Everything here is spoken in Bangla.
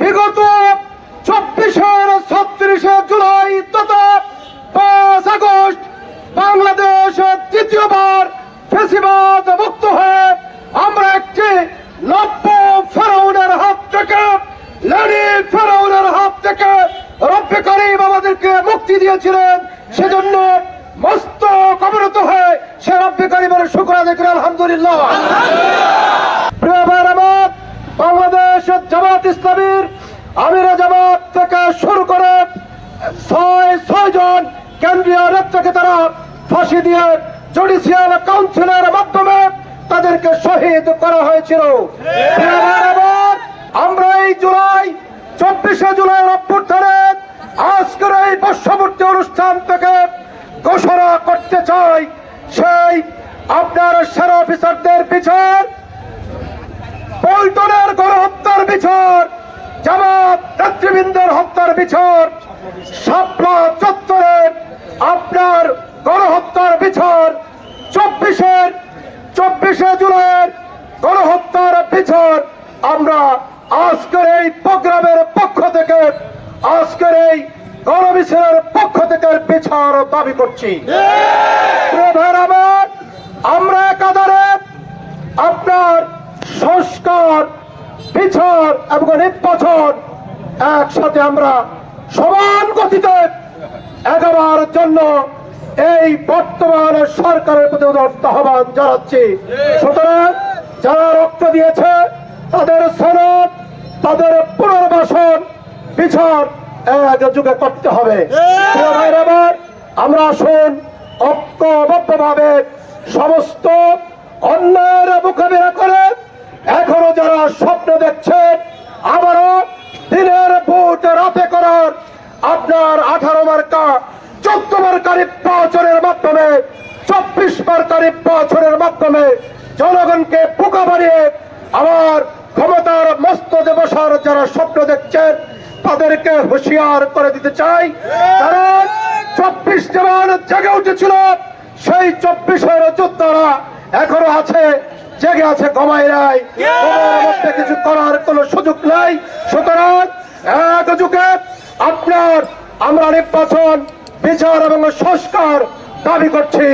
বিগত চব্বিশের ছত্রিশে জুলাই তথা পাঁচ আগস্ট বাংলাদেশ তৃতীয়বার ফেসিবাদ মুক্ত হয়ে আমরা একটি নব্য ফেরাউনের হাত থেকে লেডি ফেরাউনের হাত থেকে রব্বে করিম আমাদেরকে মুক্তি দিয়েছিলেন। সেজন্য মস্ত কবরত হয়ে সে রব্বে করিমের শুক্র দেখলেন আলহামদুলিল্লাহ। বাংলাদেশ জামাত ইসলামীর আমির জামাত থেকে শুরু করে ছয় ছয় জন কেন্দ্রীয় নেতাকে তারা ফাঁসি দিয়ে জুডিশিয়াল কাউন্সিলের মাধ্যমে তাদেরকে শহীদ করা হয়েছিল। আমার, এই জুলাই চব্বিশে জুলাই অভ্যুত্থানে আজকের এই বর্ষবর্তী অনুষ্ঠান থেকে ঘোষণা করতে চাই। সেই আপনার সেরা অফিসারদের বিচার পল্টনের গণহত্যার বিচার, জামাত নেতৃবৃন্দের হত্যার বিচার, শাপলা চত্বরের আপনার গণহত্যার বিচার, চব্বিশের, চব্বিশে জুলাইয়ের গণহত্যার বিচার। আমরা আজকের এই প্রোগ্রামের পক্ষ থেকে, আজকের এই গণমিছিলের পক্ষ থেকে বিচার দাবি করছি। আমরা একাধারে আপনার সংস্কার বিচার এবং নির্বাচন একসাথে আমরা সমান গতিতে এগাবার জন্য এই বর্তমান সরকারের প্রতি আহ্বান জানাচ্ছি। সুতরাং যারা রক্ত দিয়েছে তাদের সনদ তাদের পুনর্বাসন বিচার এক যুগে করতে হবে। আমার, আসুন ঐক্যবদ্ধভাবে সমস্ত অন্যায়ের মোকাবিলা করে স্বপ্ন দেখছেন আবারও দিনের ভোট রাতে করার আপনার আঠারো মার্কা, চোদ্দ মার্কা নির্বাচনের মাধ্যমে, চব্বিশ মার্কা নির্বাচনের মাধ্যমে জনগণকে পোকা বানিয়ে আমার ক্ষমতার মস্তদে বসার যারা স্বপ্ন দেখছেন, তাদেরকে হুঁশিয়ার করে দিতে চাই। কারণ চব্বিশ জওয়ান জেগে উঠেছিল, সেই চব্বিশের যোদ্ধারা এখনও আছে। জেগে আছে কমাই নাই কিছু করার কোনো সুযোগ নাই। সুতরাং এক যুগে আপনার আমরা নির্বাচন বিচার এবং সংস্কার দাবি করছি।